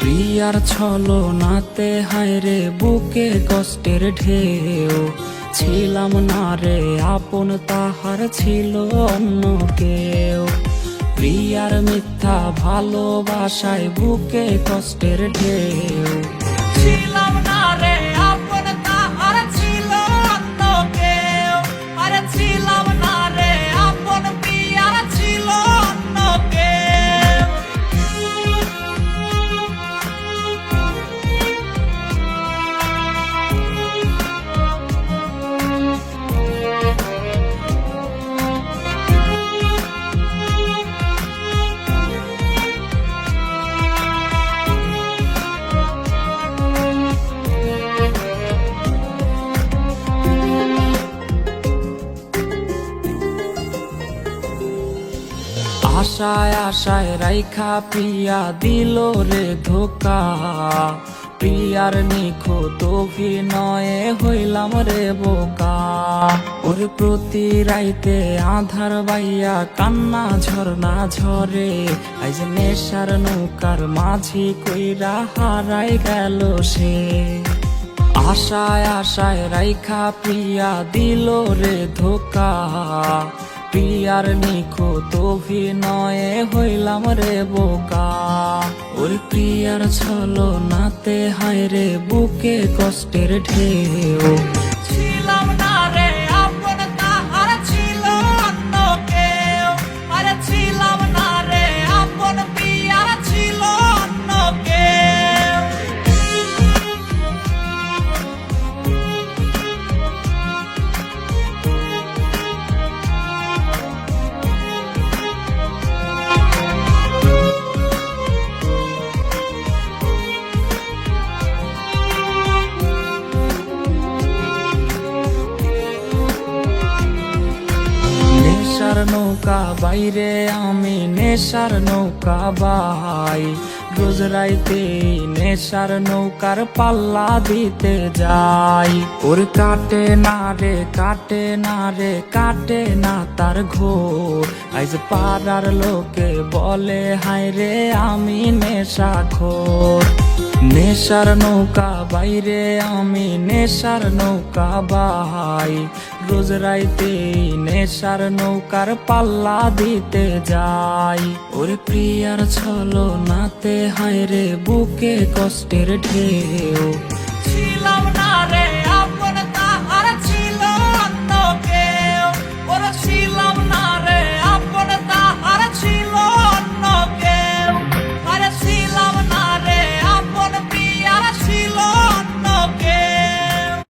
প্রিয়ার ছলো নাতে হায় রে, বুকে কষ্টের ঢেউ। ছিলাম না রে, আপন তাহার ছিল অন্য কেউ। প্রিয়ার মিথ্যা ভালোবাসায় বুকে কষ্টের ঢেউ। ছিলাম আশায় আশায় রাইখা প্রিয়া দিল রে ধোকা। প্রিয়ার নিখুঁত অভিনয়ে হইলাম রে বোকা। ওর প্রতি রাইতে আধার বাইয়া কান্না ঝরনা ঝরে। আজ নেশার নৌকার মাঝি কইরা হারাই গেল সে। আশায় আশায় রাইখা প্রিয়া দিল রে ধোকা। প্রিয়ার নিখুঁত অভিনয়ে হইলাম রে বোকা। ওর পিয়ার ছলো নাতে হায় রে বুকে কষ্টের ঢেউ। নৌকা, বাইরে আমি নেশার নৌকা বাই রোজ রাইতে নেশার নৌকার পাল্লা দিতে যাই। ওর কাটে না রে, কাটে না রে, কাটে না তার ঘোর। আজ পাড়ার লোকে বলে, হায় রে, আমি নেশা খোর নেশার নৌকা বাইরে, আমি নেশার নৌকা বাহাই। রোজ রাইতে নেশার নৌকার পাল্লা দিতে যাই। ওরে প্রিয়ার ছল নাতে হায় রে বুকে কষ্টের ঢেউ। ছিল